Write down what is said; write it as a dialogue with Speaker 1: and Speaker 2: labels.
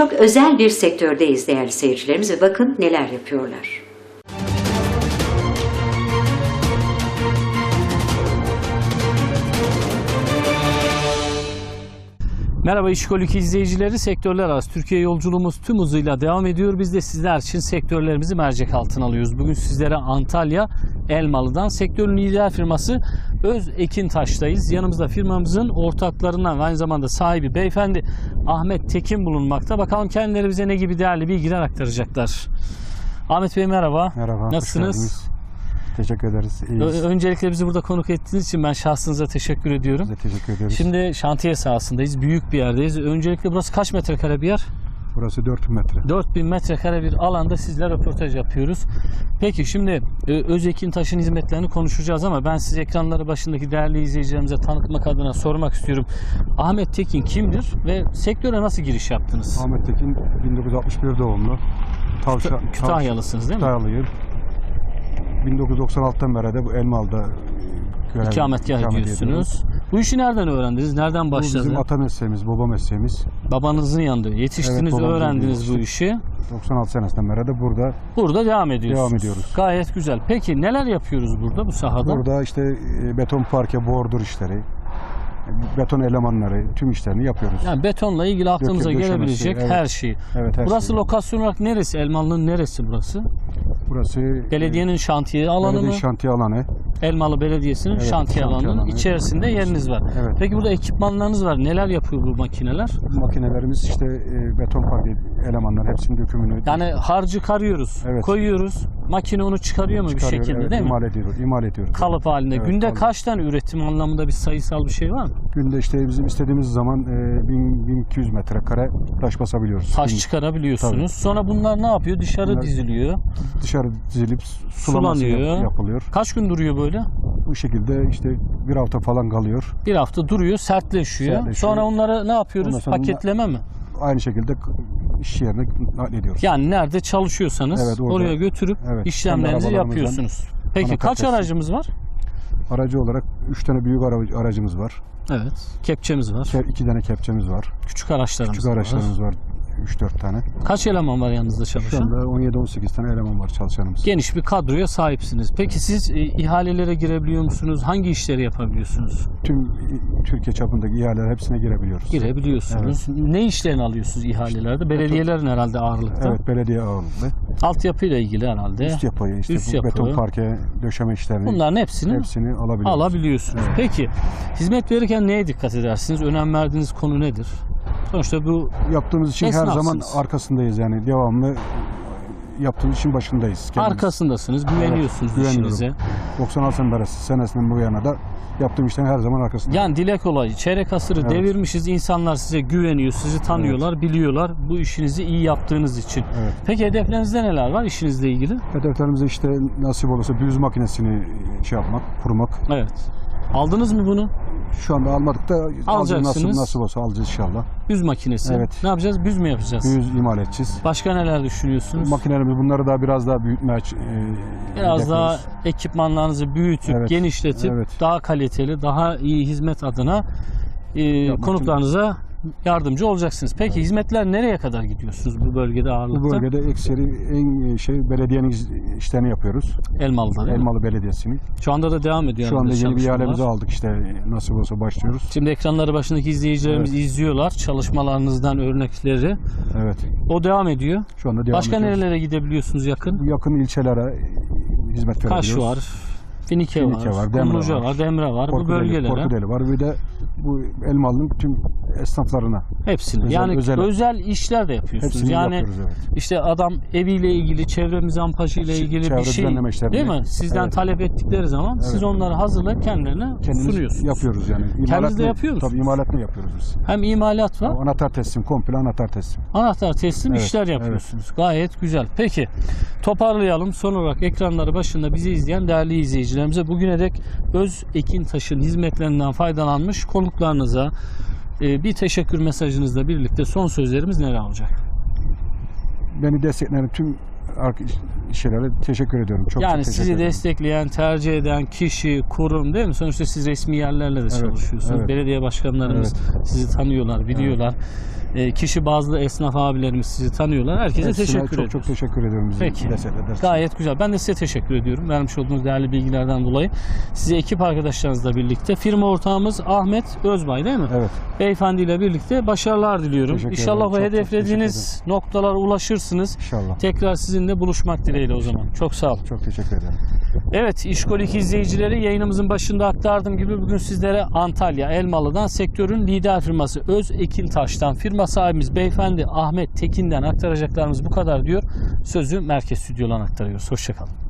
Speaker 1: çok özel bir sektördeyiz değerli seyircilerimiz ve bakın neler yapıyorlar.
Speaker 2: Merhaba İşkolik izleyicileri, sektörler arası Türkiye yolculuğumuz tüm hızıyla devam ediyor. Biz de sizler için sektörlerimizi mercek altına alıyoruz. Bugün sizlere Antalya Elmalı'dan sektörün lider firması Öz Ekintaş'tayız. Yanımızda firmamızın ortaklarından ve aynı zamanda sahibi beyefendi Ahmet Tekin bulunmakta. Bakalım kendileri bize ne gibi değerli bilgiler aktaracaklar. Ahmet Bey merhaba.
Speaker 3: Merhaba.
Speaker 2: Nasılsınız?
Speaker 3: Teşekkür ederiz. İyiyiz.
Speaker 2: Ö- Öncelikle bizi burada konuk ettiğiniz için ben şahsınıza teşekkür ediyorum.
Speaker 3: Biz de teşekkür ediyoruz.
Speaker 2: Şimdi şantiye sahasındayız. Büyük bir yerdeyiz. Öncelikle burası kaç metrekare bir yer?
Speaker 3: Burası 4000 metre.
Speaker 2: 4000 metrekare bir alanda sizler röportaj yapıyoruz. Peki şimdi e, Özekin Taş'ın hizmetlerini konuşacağız ama ben siz ekranları başındaki değerli izleyicilerimize tanıtmak adına sormak istiyorum. Ahmet Tekin kimdir ve sektöre nasıl giriş yaptınız?
Speaker 3: Ahmet Tekin 1961 doğumlu. Tavşan,
Speaker 2: Kütahyalısınız değil mi?
Speaker 3: Kütahyalıyım. 1996'dan beri de bu Elmalı'da görev, ikamet
Speaker 2: ediyorsunuz.
Speaker 3: Ediyoruz.
Speaker 2: Bu işi nereden öğrendiniz? Nereden
Speaker 3: Bu
Speaker 2: başladı?
Speaker 3: bizim ata mesleğimiz, baba mesleğimiz.
Speaker 2: Babanızın yanında yetiştiniz,
Speaker 3: Evet,
Speaker 2: öğrendiniz bu işi.
Speaker 3: 96 senesinden beri de burada.
Speaker 2: Burada devam ediyorsunuz.
Speaker 3: Devam ediyoruz.
Speaker 2: Gayet güzel. Peki neler yapıyoruz burada bu sahada?
Speaker 3: Burada işte e, beton parke, bordür işleri, e, beton elemanları, tüm işlerini yapıyoruz.
Speaker 2: Yani betonla ilgili aklımıza
Speaker 3: Döküm, döşemesi,
Speaker 2: gelebilecek
Speaker 3: evet.
Speaker 2: her şey.
Speaker 3: evet, her
Speaker 2: Burası
Speaker 3: şey.
Speaker 2: lokasyon olarak neresi? Elmalı'nın neresi burası?
Speaker 3: Burası e,
Speaker 2: Belediyenin şantiye alanı
Speaker 3: belediye
Speaker 2: mı?
Speaker 3: şantiye alanı.
Speaker 2: Elmalı Belediyesi'nin
Speaker 3: Evet,
Speaker 2: şantiye alanının
Speaker 3: alanı.
Speaker 2: içerisinde yeriniz var.
Speaker 3: Evet.
Speaker 2: Peki burada ekipmanlarınız var. Neler yapıyor bu makineler?
Speaker 3: Makinelerimiz işte e, beton parke elemanlar hepsinin dökümünü
Speaker 2: Yani harcı karıyoruz,
Speaker 3: Evet.
Speaker 2: koyuyoruz. Makine onu çıkarıyor mu bir
Speaker 3: çıkarıyor,
Speaker 2: şekilde
Speaker 3: evet,
Speaker 2: değil mi?
Speaker 3: imal ediyoruz. imal ediyoruz.
Speaker 2: Kalıp halinde.
Speaker 3: Evet,
Speaker 2: Günde
Speaker 3: kalıp.
Speaker 2: kaç tane üretim anlamında bir sayısal bir şey var mı?
Speaker 3: Günde işte bizim istediğimiz zaman e, 1000 1200 metrekare taş basabiliyoruz.
Speaker 2: Taş
Speaker 3: Gün-
Speaker 2: çıkarabiliyorsunuz.
Speaker 3: Tabii.
Speaker 2: Sonra bunlar ne yapıyor? Dışarı
Speaker 3: Bunlar-
Speaker 2: diziliyor.
Speaker 3: Dışarı dizilip sulaması
Speaker 2: Sulanıyor.
Speaker 3: yapılıyor.
Speaker 2: Kaç gün duruyor böyle?
Speaker 3: Bu şekilde işte bir hafta falan kalıyor.
Speaker 2: Bir hafta duruyor, sertleşiyor.
Speaker 3: Sertleşiyor.
Speaker 2: Sonra onları ne yapıyoruz? Paketleme mi?
Speaker 3: Aynı şekilde iş yerine naklediyoruz.
Speaker 2: Yani nerede çalışıyorsanız
Speaker 3: Evet, orada.
Speaker 2: oraya götürüp
Speaker 3: Evet,
Speaker 2: işlemlerinizi yapıyorsunuz. Peki kaç
Speaker 3: teslim.
Speaker 2: aracımız var?
Speaker 3: Aracı olarak 3 tane büyük ara- aracımız var.
Speaker 2: Evet. Kepçemiz var.
Speaker 3: 2 tane kepçemiz var.
Speaker 2: Küçük araçlarımız
Speaker 3: Küçük
Speaker 2: var.
Speaker 3: araçlarımız var. 3-4 tane.
Speaker 2: Kaç eleman var yanınızda
Speaker 3: Şu
Speaker 2: çalışan?
Speaker 3: anda 17-18 tane eleman var çalışanımız.
Speaker 2: Geniş bir kadroya sahipsiniz. Peki siz e, ihalelere girebiliyor musunuz? Hangi işleri yapabiliyorsunuz?
Speaker 3: Tüm Türkiye çapındaki ihaleler hepsine girebiliyoruz.
Speaker 2: Girebiliyorsunuz. Ne işlerini alıyorsunuz ihalelerde? Belediyelerin herhalde ağırlıkta.
Speaker 3: Evet belediye ağırlıklı.
Speaker 2: Altyapıyla ilgili herhalde.
Speaker 3: Üst yapıyı işte
Speaker 2: Üst
Speaker 3: bu
Speaker 2: yapı.
Speaker 3: beton parke döşeme işlerini
Speaker 2: Bunların hepsini
Speaker 3: hepsini alabiliyoruz.
Speaker 2: alabiliyorsunuz. Peki hizmet verirken neye dikkat edersiniz? Önem verdiğiniz konu nedir? Sonuçta bu
Speaker 3: Yaptığımız için her
Speaker 2: Esnafsınız.
Speaker 3: zaman arkasındayız yani devamlı yaptığımız işin başındayız. kendimiz.
Speaker 2: arkasındasınız, güveniyorsunuz
Speaker 3: güveniyorum.
Speaker 2: işinize.
Speaker 3: 96 senesi senesinden bu yana da yaptığım işlerin her zaman arkasındayım.
Speaker 2: Yani dilek olayı, çeyrek asırı
Speaker 3: Evet.
Speaker 2: devirmişiz. İnsanlar size güveniyor, sizi tanıyorlar, biliyorlar bu işinizi iyi yaptığınız için.
Speaker 3: Evet.
Speaker 2: Peki hedeflerinizde neler var işinizle ilgili?
Speaker 3: Hedeflerimiz işte nasip olursa düz makinesini şey yapmak, kurmak.
Speaker 2: Evet. Aldınız mı bunu?
Speaker 3: Şu anda almadık da alacağız
Speaker 2: Alacaksınız.
Speaker 3: nasip, nasip olsa alacağız inşallah.
Speaker 2: Büz makinesi.
Speaker 3: Evet.
Speaker 2: Ne yapacağız? Büz mü yapacağız?
Speaker 3: Düz imal edeceğiz.
Speaker 2: Başka neler düşünüyorsunuz?
Speaker 3: Makinelerimiz bunları daha biraz daha büyütmeye e,
Speaker 2: Biraz daha ekipmanlarınızı büyütüp,
Speaker 3: Evet,
Speaker 2: genişletip
Speaker 3: evet.
Speaker 2: daha kaliteli, daha iyi hizmet adına e,
Speaker 3: Yapmak
Speaker 2: konuklarınıza yardımcı olacaksınız. Peki hizmetler nereye kadar gidiyorsunuz bu bölgede ağırlıkta?
Speaker 3: Bu bölgede ekseri en şey belediyenin iş- işlerini yapıyoruz.
Speaker 2: Elmalı'da değil mi?
Speaker 3: Elmalı Belediyesi'ni.
Speaker 2: Şu anda da devam ediyor.
Speaker 3: Şu anda yeni bir ihalemizi aldık işte nasip olsa başlıyoruz.
Speaker 2: Şimdi ekranları başındaki izleyicilerimiz izliyorlar çalışmalarınızdan örnekleri.
Speaker 3: Evet.
Speaker 2: O devam ediyor.
Speaker 3: Şu anda devam
Speaker 2: Başka
Speaker 3: ediyoruz.
Speaker 2: nerelere gidebiliyorsunuz yakın?
Speaker 3: Yakın ilçelere hizmet verebiliyoruz.
Speaker 2: Kaş var, Finike,
Speaker 3: Finike
Speaker 2: var,
Speaker 3: var, Demre
Speaker 2: Kumluca var,
Speaker 3: var.
Speaker 2: Demre var. Bu bölgelere
Speaker 3: Korkudeli var. Bir de bu Elmalı'nın tüm esnaflarına
Speaker 2: hepsini.
Speaker 3: Özel-
Speaker 2: yani özel,
Speaker 3: özel-
Speaker 2: işler de yapıyorsunuz.
Speaker 3: hepsini
Speaker 2: yani
Speaker 3: yapıyoruz evet.
Speaker 2: işte adam eviyle ilgili, çevre mizampajı ile
Speaker 3: Ç-
Speaker 2: ilgili
Speaker 3: çevre
Speaker 2: bir şey değil mi? Sizden
Speaker 3: Evet.
Speaker 2: talep ettikleri zaman siz onları hazırlayıp kendilerine
Speaker 3: Kendimiz
Speaker 2: sunuyorsunuz.
Speaker 3: yapıyoruz yani.
Speaker 2: Kendiniz de
Speaker 3: İmalatını-
Speaker 2: yapıyor musunuz?
Speaker 3: Tabii imalatını yapıyoruz biz.
Speaker 2: Hem imalat var,
Speaker 3: Anahtar teslim, komple anahtar teslim.
Speaker 2: Anahtar teslim
Speaker 3: Evet,
Speaker 2: işler yapıyorsunuz. Gayet güzel. Peki toparlayalım. Son olarak ekranları başında bizi izleyen değerli izleyicilerimize bugüne dek Öz Ekintaş'ın hizmetlerinden faydalanmış konuklarınıza e, bir teşekkür mesajınızla birlikte son sözlerimiz neler olacak?
Speaker 3: Beni destekleyen tüm şeylere teşekkür ediyorum. Çok
Speaker 2: yani
Speaker 3: çok teşekkür
Speaker 2: sizi
Speaker 3: ederim.
Speaker 2: destekleyen, tercih eden kişi, kurum değil mi? Sonuçta siz resmi yerlerle de çalışıyorsunuz.
Speaker 3: evet.
Speaker 2: Belediye başkanlarımız sizi tanıyorlar, biliyorlar. E, kişi bazlı esnaf abilerimiz sizi tanıyorlar. Herkese
Speaker 3: Hepsine
Speaker 2: teşekkür
Speaker 3: çok
Speaker 2: ediyoruz.
Speaker 3: çok teşekkür ediyorum bizi
Speaker 2: Peki. Gayet güzel. Ben de size teşekkür ediyorum. Vermiş olduğunuz değerli bilgilerden dolayı. Size ekip arkadaşlarınızla birlikte firma ortağımız Ahmet Özbay değil mi?
Speaker 3: Evet.
Speaker 2: Beyefendi ile birlikte başarılar diliyorum.
Speaker 3: Teşekkür
Speaker 2: İnşallah
Speaker 3: ederim.
Speaker 2: o
Speaker 3: Çok çok
Speaker 2: hedeflediğiniz noktalara ulaşırsınız.
Speaker 3: İnşallah.
Speaker 2: Tekrar sizinle buluşmak dileğiyle o zaman. Çok sağ olun.
Speaker 3: Çok teşekkür ederim.
Speaker 2: Evet, İşkolik izleyicileri yayınımızın başında aktardığım gibi bugün sizlere Antalya Elmalı'dan sektörün lider firması Öz Ekintaş'tan firma sahibimiz beyefendi Ahmet Tekin'den aktaracaklarımız bu kadar diyor. Sözü merkez stüdyodan aktarıyoruz. Hoşçakalın.